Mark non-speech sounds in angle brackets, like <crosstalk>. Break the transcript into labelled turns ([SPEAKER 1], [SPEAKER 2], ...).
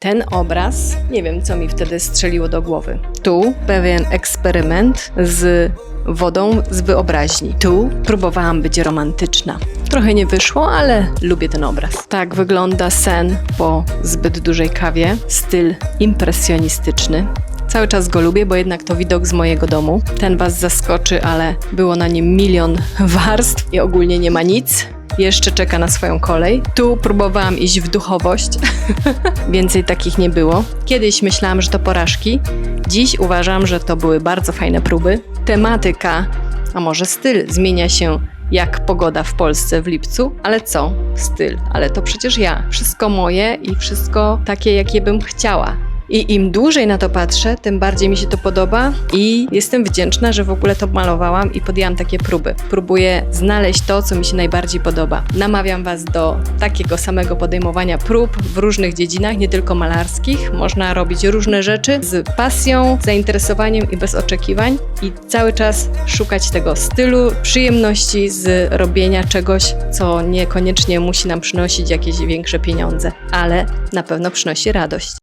[SPEAKER 1] Ten obraz, nie wiem co mi wtedy strzeliło do głowy. Tu pewien eksperyment z wodą z wyobraźni. Tu próbowałam być romantyczna. Trochę nie wyszło, ale lubię ten obraz. Tak wygląda sen po zbyt dużej kawie. Styl impresjonistyczny. Cały czas go lubię, bo jednak to widok z mojego domu. Ten Was zaskoczy, ale było na nim milion <laughs> warstw i ogólnie nie ma nic. Jeszcze czeka na swoją kolej. Tu próbowałam iść w duchowość. <laughs> Więcej takich nie było. Kiedyś myślałam, że to porażki. Dziś uważam, że to były bardzo fajne próby. Tematyka, a może styl zmienia się jak pogoda w Polsce w lipcu, ale co? Styl, ale to przecież ja. Wszystko moje i wszystko takie, jakie bym chciała. I im dłużej na to patrzę, tym bardziej mi się to podoba i jestem wdzięczna, że w ogóle to malowałam i podjęłam takie próby. Próbuję znaleźć to, co mi się najbardziej podoba. Namawiam Was do takiego samego podejmowania prób w różnych dziedzinach, nie tylko malarskich. Można robić różne rzeczy z pasją, zainteresowaniem i bez oczekiwań i cały czas szukać tego stylu, przyjemności z robienia czegoś, co niekoniecznie musi nam przynosić jakieś większe pieniądze, ale na pewno przynosi radość.